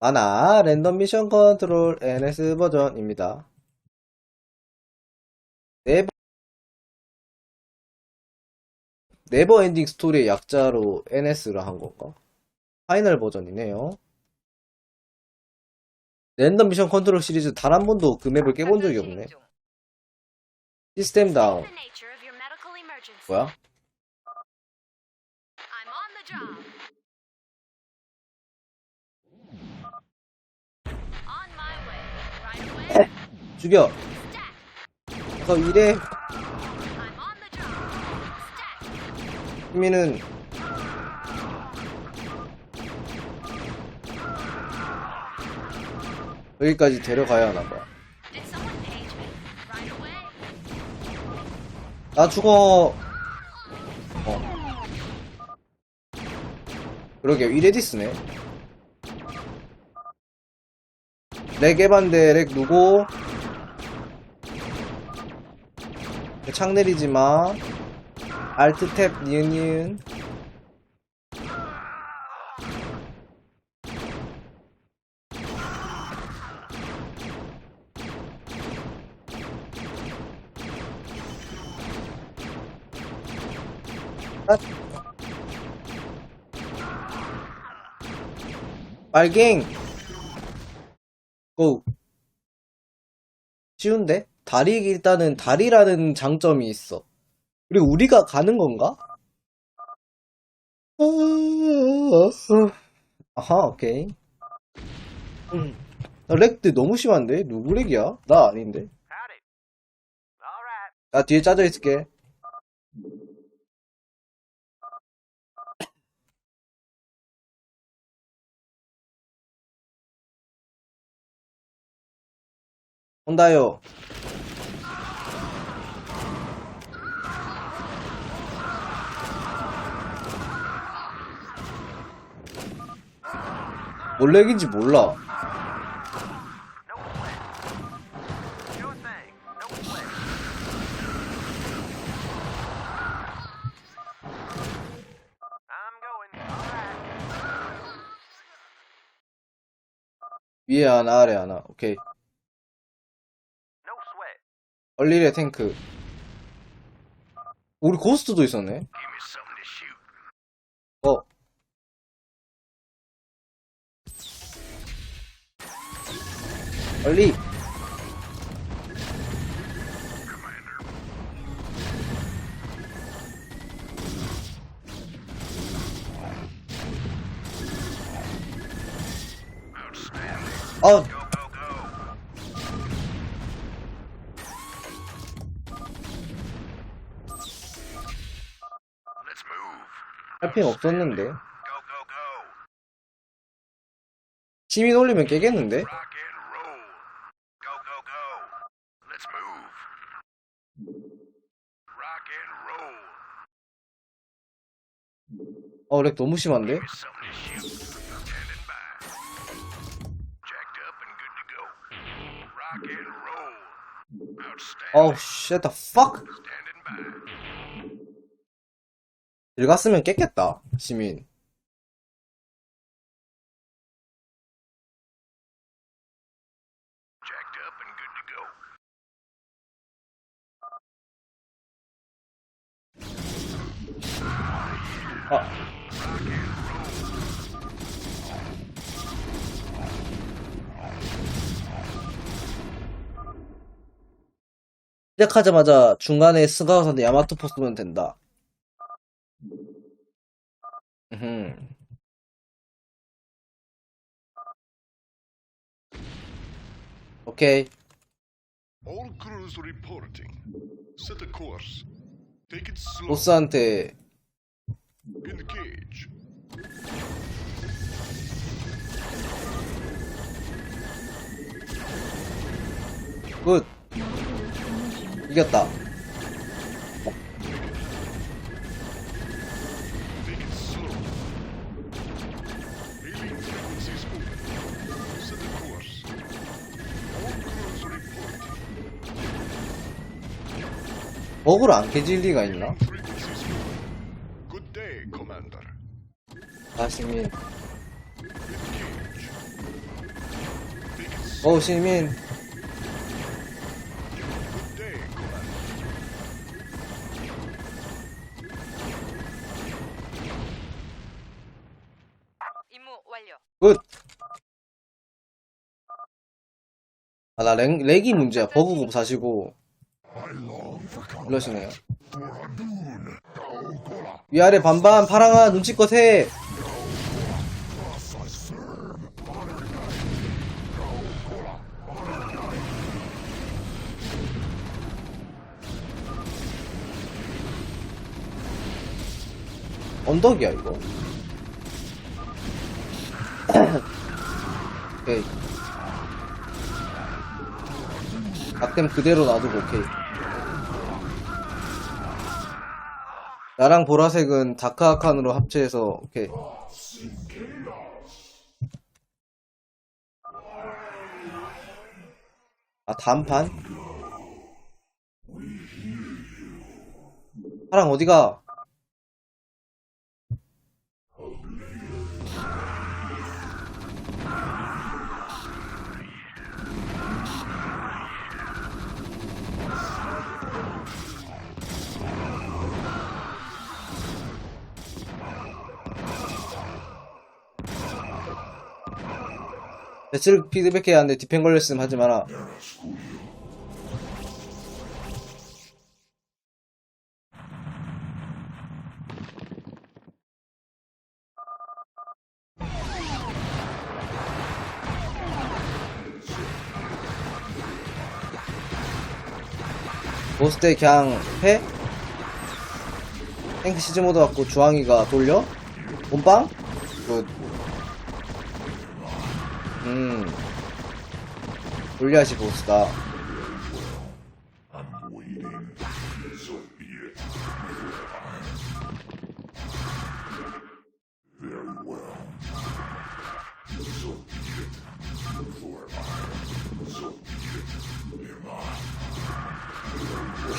아나 랜덤 미션 컨트롤 NS 버전입니다. 네버 네버 엔딩 스토리의 약자로 NS를 한 건가? 파이널 버전이네요. 랜덤 미션 컨트롤 시리즈 단 한 번도 그 맵을 깨본 적이 없네. 시스템 다운. 뭐야? 죽여. 저 이래. 희미는 여기까지 데려가야 하나봐. 나 죽어. 어. 그러게, 이레디스네. 렉 에반데, 렉 누구? 창 내리지 마. 알트 탭, 니은, 니은. 아. 빨갱! 고! 쉬운데? 다리, 일단은 다리라는 장점이 있어. 그리고 우리가 가는 건가? 아하, 오케이. 음. 나 렉들 너무 심한데? 누구 렉이야? 나 아닌데? 나 뒤에 짜져 있을게. 온다요. 뭘 렉인지 몰라. 위에 하나, 아래 하나. 오케이. 얼리레 탱크. 우리 고스트도 있었네. 얼리. 아. Let's move. 할핑 없었는데. 시민 올리면 깨겠는데? 어, 렉 너무 심한데? 어우, shit the fuck? 들갔으면 깼겠다, 시민. 아. 시작하자마자 중간에 스가우선데 야마토 포 쓰면 된다. 음흠. 오케이. All crews reporting. Set a course. Take it slow. 보스한테. 굿. 이겼다. 버그를 안 깨질 리가 있나? 아, 시민. 어 시민 아, 나 렉, 렉이 문제야. 버그고 사시고. 이러시네요. 위아래 반반, 파랑아, 눈치껏 해. 언덕이야, 이거. 오케이. 낙뎀 그대로 놔두고 오케이. 나랑 보라색은 다크아칸으로 합체해서 오케이. 아 단판? 파랑 어디가? 배치를 피드백해야 하는데 디펜 걸렸음 하지 마라. 보스 때 그냥 해? 탱크 시즈 모드 갖고 주황이가 돌려? 몸빵? 굿. 음. 골리앗이 보스다.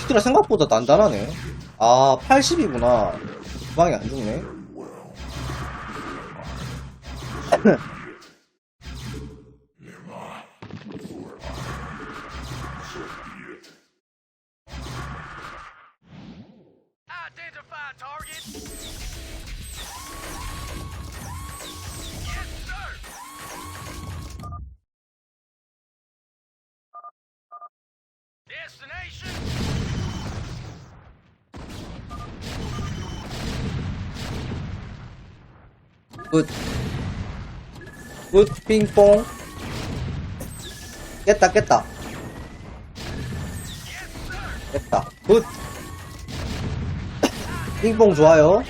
히드라 생각보다 단단하네. 아, 80이구나. 주방이 안 죽네. 굿. 굿, 빙뽕. 깼다, 깼다. 깼다. 굿. 빙뽕 좋아요.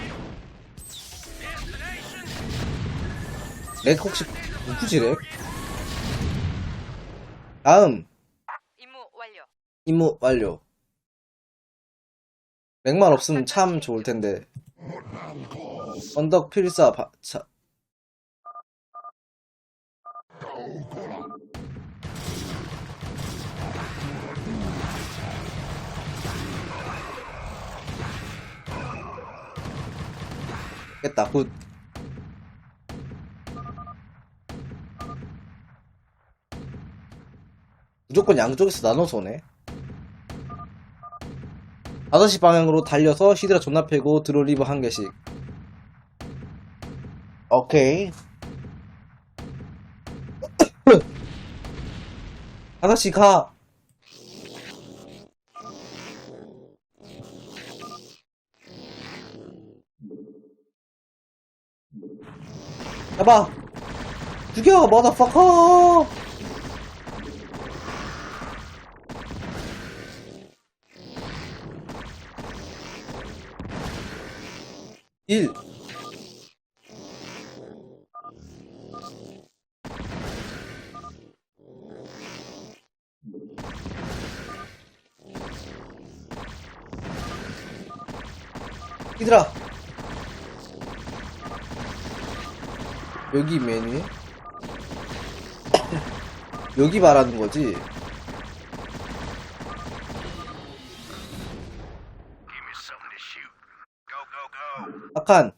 렉 혹시 누구지, 렉? 다음, 임무 완료. 임무 완료. 렉만 없으면 참 좋을 텐데. 언덕 필사, 바, 차, 깼다, 굿. 무조건 양쪽에서 나눠서 오네. 5시 방향으로 달려서 히드라 존나 패고 드롤리브 한 개씩. 오케이. 5시 가. 잡아. 죽여, 머더퍼커. 일. 여기 메뉴 여기 말하는 거지. 아칸.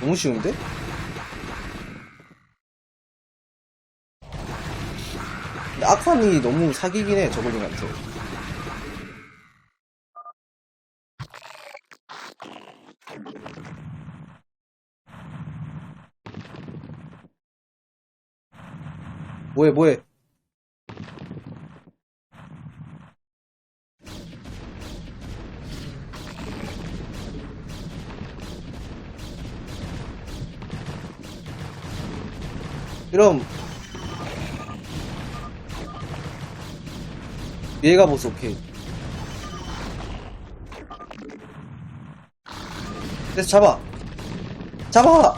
너무 쉬운데? 근데 아칸이 너무 사기긴 해, 저글링한테. 뭐해, 뭐해. 그럼 얘가 보스 오케이 그래서 잡아. 잡아!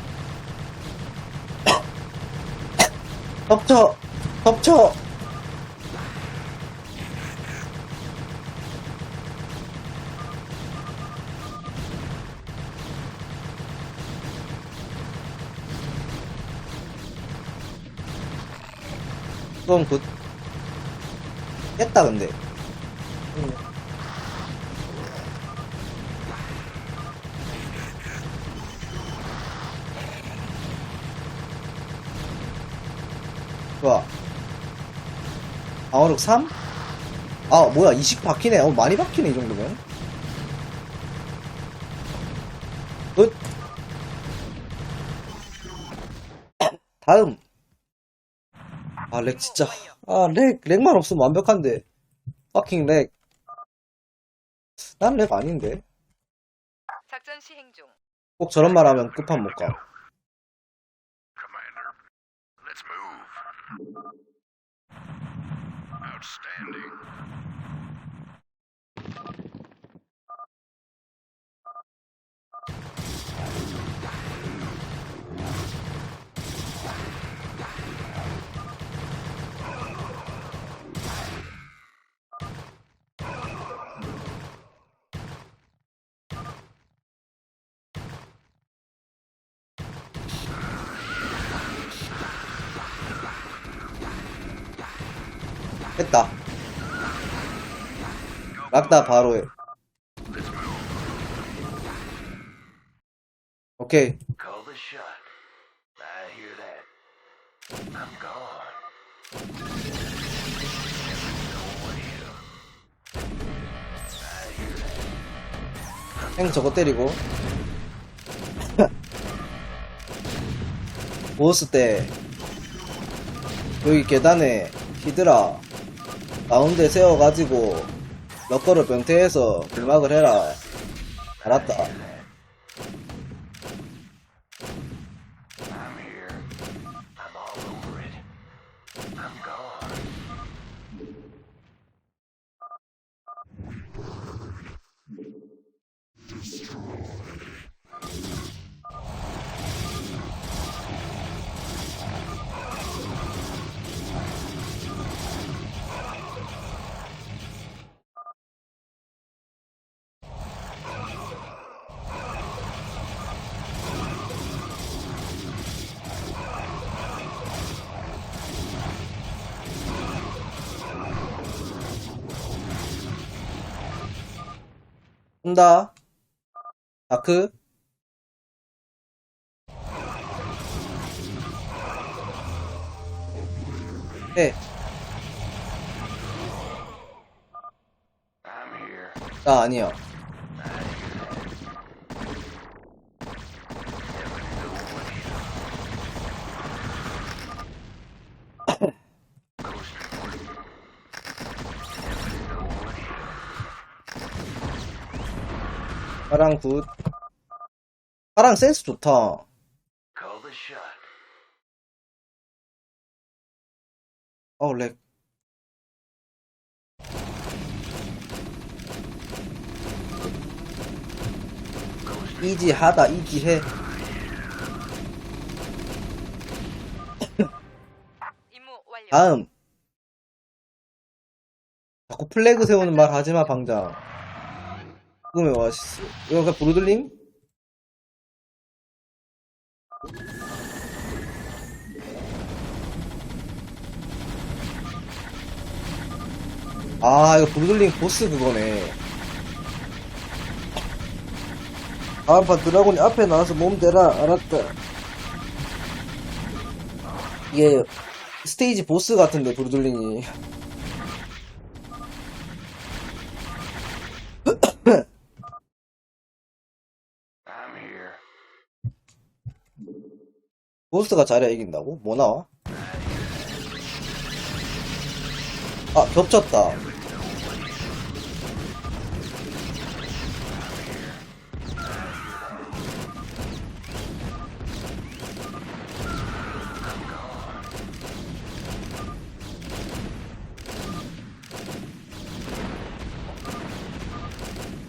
덮쳐 덮쳐. 그럼 그 깼다 근데. 좋아. 방어력 3? 아 뭐야 20 박히네. 어 많이 박히네 이 정도면. 끝 다음. 아 렉 진짜 아 렉 렉만 없으면 완벽한데 파킹 렉 난 렉 아닌데 작전 시행 중. 꼭 저런 말 하면 끝판 못 가 Commander, let's move. Outstanding. 했다. 락다 바로 해. 오케이. 행 저거 때리고. 보스 때. 여기 계단에 히드라 가운데 세워가지고 럭커를 변태해서 길막을 해라. 알았다 온다 다크 here. 나 아니야. 파랑 굿. 파랑 센스 좋다. Call the shot. 어, 렉. 이지하다, 이지해. 다음. 자꾸 플래그 세우는 말 하지마, 방장. 꿈의 오아시스. 이거 그냥 브루들링? 아, 이거 브루들링 보스 그거네. 다음판 드라곤이 앞에 나와서 몸 대라. 알았다. 이게 스테이지 보스 같은데, 브루들링이. 보스가 잘해야 이긴다고? 뭐 나와? 아, 겹쳤다.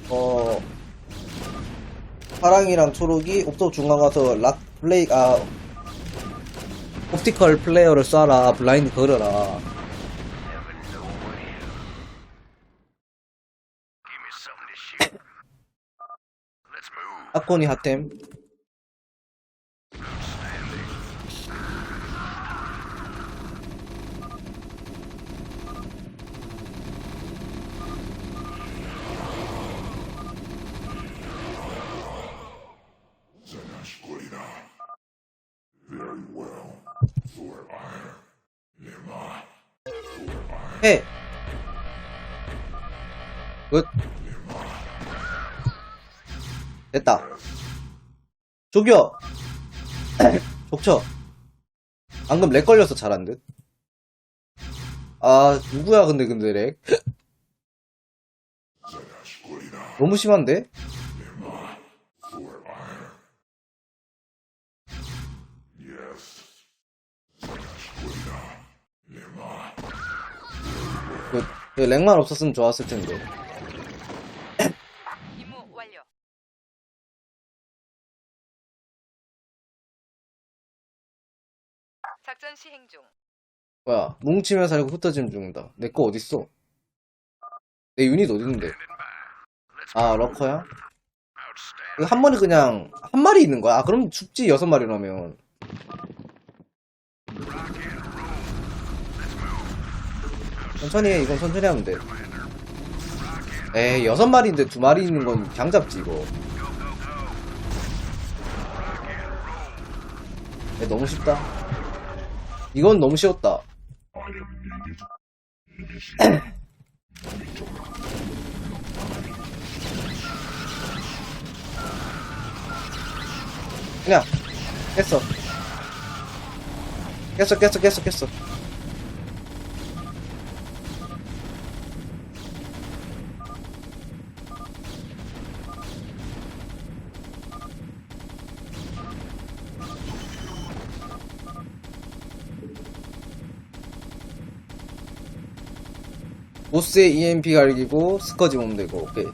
어, 파랑이랑 초록이 옵토 중간 가서 락 플레이, 아, 옵티컬 플레이어를 쏴라 블라인드 걸어라. 아코니 핫템 해 굿. 됐다 조교 족쳐 방금 렉 걸려서 잘한 듯. 아, 누구야, 근데, 근데, 렉? 너무 심한데? 그, 그 없었으면 좋았을 텐데. 임무 완료. 작전 시행 중. 뭐야, 뭉치면 살고 흩어지면 죽는다. 내 거 어딨어? 내 유닛 어딨는데? 아, 러커야? 이거 한 번에 그냥, 한 마리 있는 거야? 아, 그럼 죽지, 여섯 마리라면. 천천히 해, 이건 천천히 하면 돼. 에이, 여섯 마리인데 두 마리 있는 건 그냥 잡지, 이거. 에, 너무 쉽다. 이건 너무 쉬웠다. 그냥 깼어 깼어 깼어 깼어 깼어 보스의 EMP 갈기고 스커지 몸 되고 오케이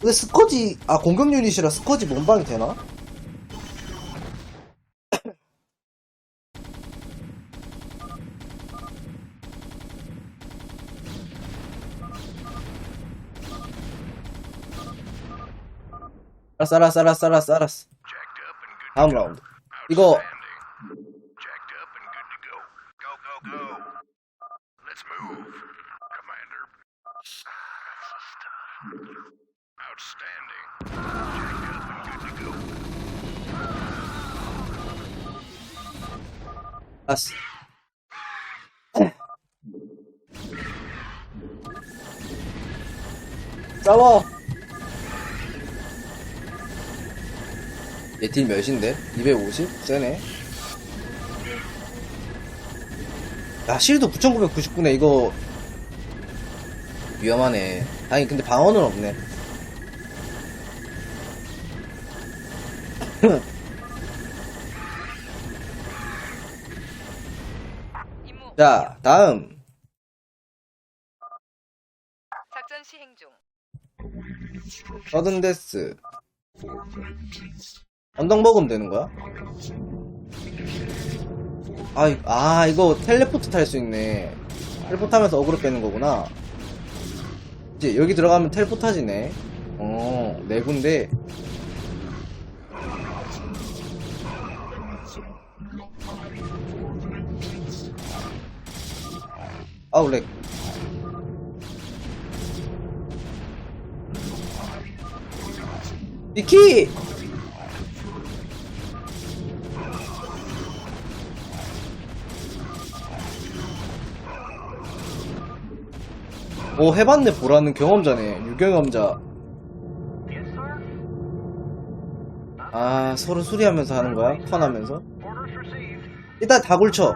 근데 스커지 아 공격 유닛이라 스커지 몸방이 되나? 알았어 알았어 알았어 알았어 알았어. 다음 라운드 이거 Commander. Outstanding. 알았어 싸워 얘딜 몇인데? 250? 세네 야 실드 9999네 이거. 위험하네. 아니 근데 방어는 없네. 자 다음. 작전 시행 중. 서든데스. 언덕 먹으면 되는 거야? 아, 아 이거 텔레포트 탈 수 있네. 텔레포트 하면서 어그로 빼는 거구나. 이제 여기 들어가면 텔레포트 하지네. 어네 군데. 아우 렉 니키! 오 해봤네 보라는 경험자네 유경험자 아 서로 수리하면서 하는 거야? 턴하면서? 일단 다 굴쳐.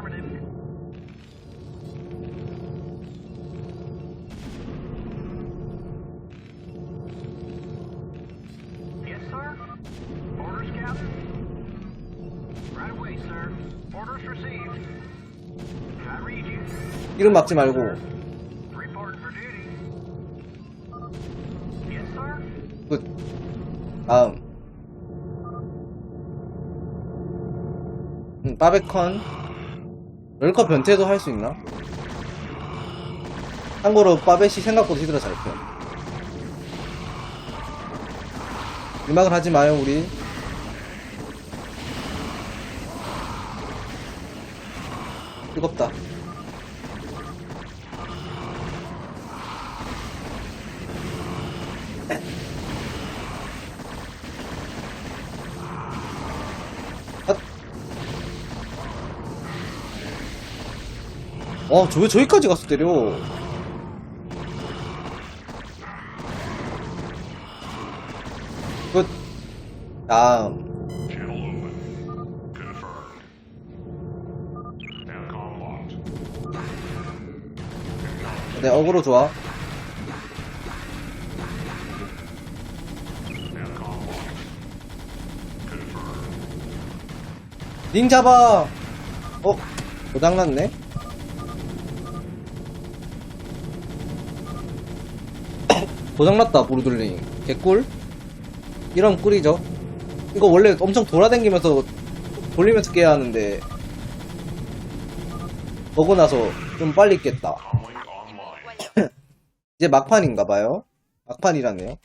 이름 막지 말고 다음 음, 바베컨 럴커 변태도 할 수 있나? 참고로 바벳이 생각보다 히드라 잘 펴. 음악을 하지 마요 우리 뜨겁다 어, 저 왜 저기까지 가서 때려? 끝. 다음. 네, 어그로 좋아. 링 잡아! 어? 고장났네? 고장났다, 보르들링. 개꿀? 이런 꿀이죠. 이거 원래 엄청 돌아다니면서 돌리면서 깨야 하는데, 먹고 나서 좀 빨리 깼다. 이제 막판인가봐요. 막판이라네요.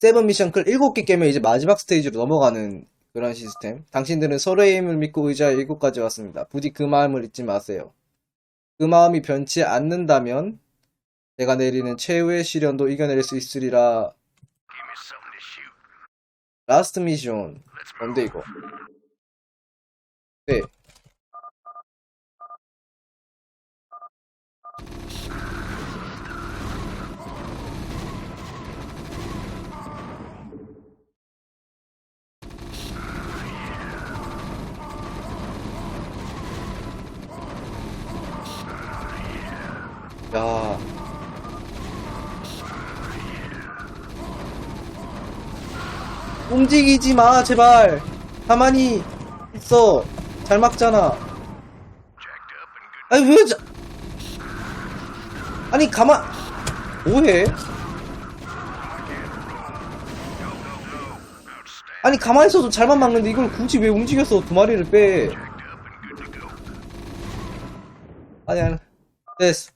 세븐 미션 클 7개 깨면 이제 마지막 스테이지로 넘어가는 그런 시스템. 당신들은 서로의 힘을 믿고 의자에 7까지 왔습니다. 부디 그 마음을 잊지 마세요. 그 마음이 변치 않는다면 제가 내리는 최후의 시련도 이겨낼 수 있으리라. 라스트 미션. 뭔데. 이거? 네. 야. 움직이지 마, 제발. 가만히 있어. 잘 막잖아. 아니, 왜, 자... 아니, 가만, 뭐해? 아니, 가만히 있어도 잘만 막는데 이걸 굳이 왜 움직여서 두 마리를 빼? 아니, 아니. 됐어.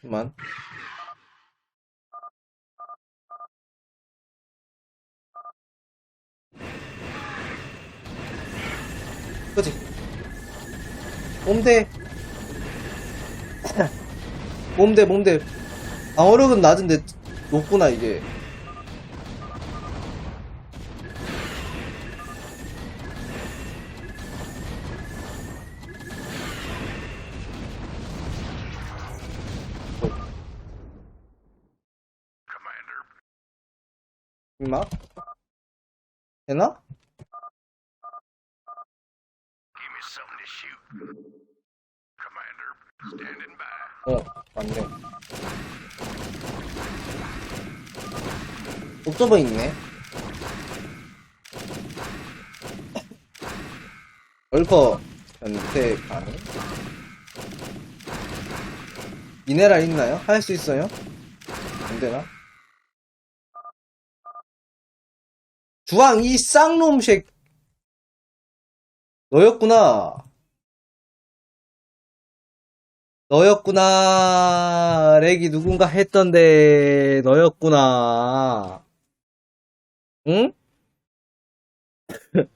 그만. 그치? 몸대. 몸대, 몸대. 방어력은 낮은데 높구나, 이게. 임마? 되나? 어, 맞네. 옵저버 있네. 얼커 변태 가능? 미네랄 있나요? 할 수 있어요? 안 되나? 주황 이 쌍놈 색 너였구나. 너였구나. 렉이 누군가 했던데, 너였구나. 응?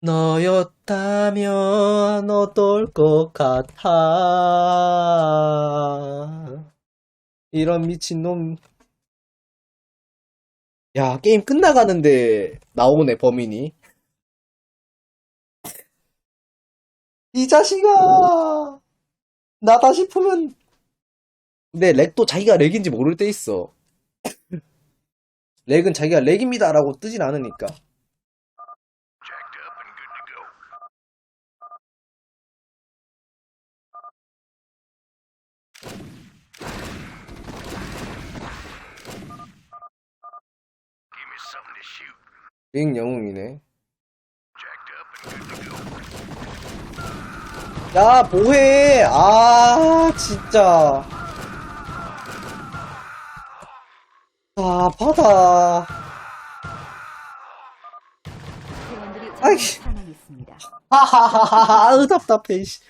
너였다면 어떨 것 같아. 이런 미친놈. 야, 게임 끝나가는데 나오네, 범인이. 이 자식아! 나다 싶으면. 근데 렉도 자기가 렉인지 모를 때 있어. 렉은 자기가 렉입니다라고 뜨진 않으니까. 렉 영웅이네. 야, 뭐해? 아, 진짜. 아. 회원들이 아이. 하하하하, 아으, 답답해, 씨.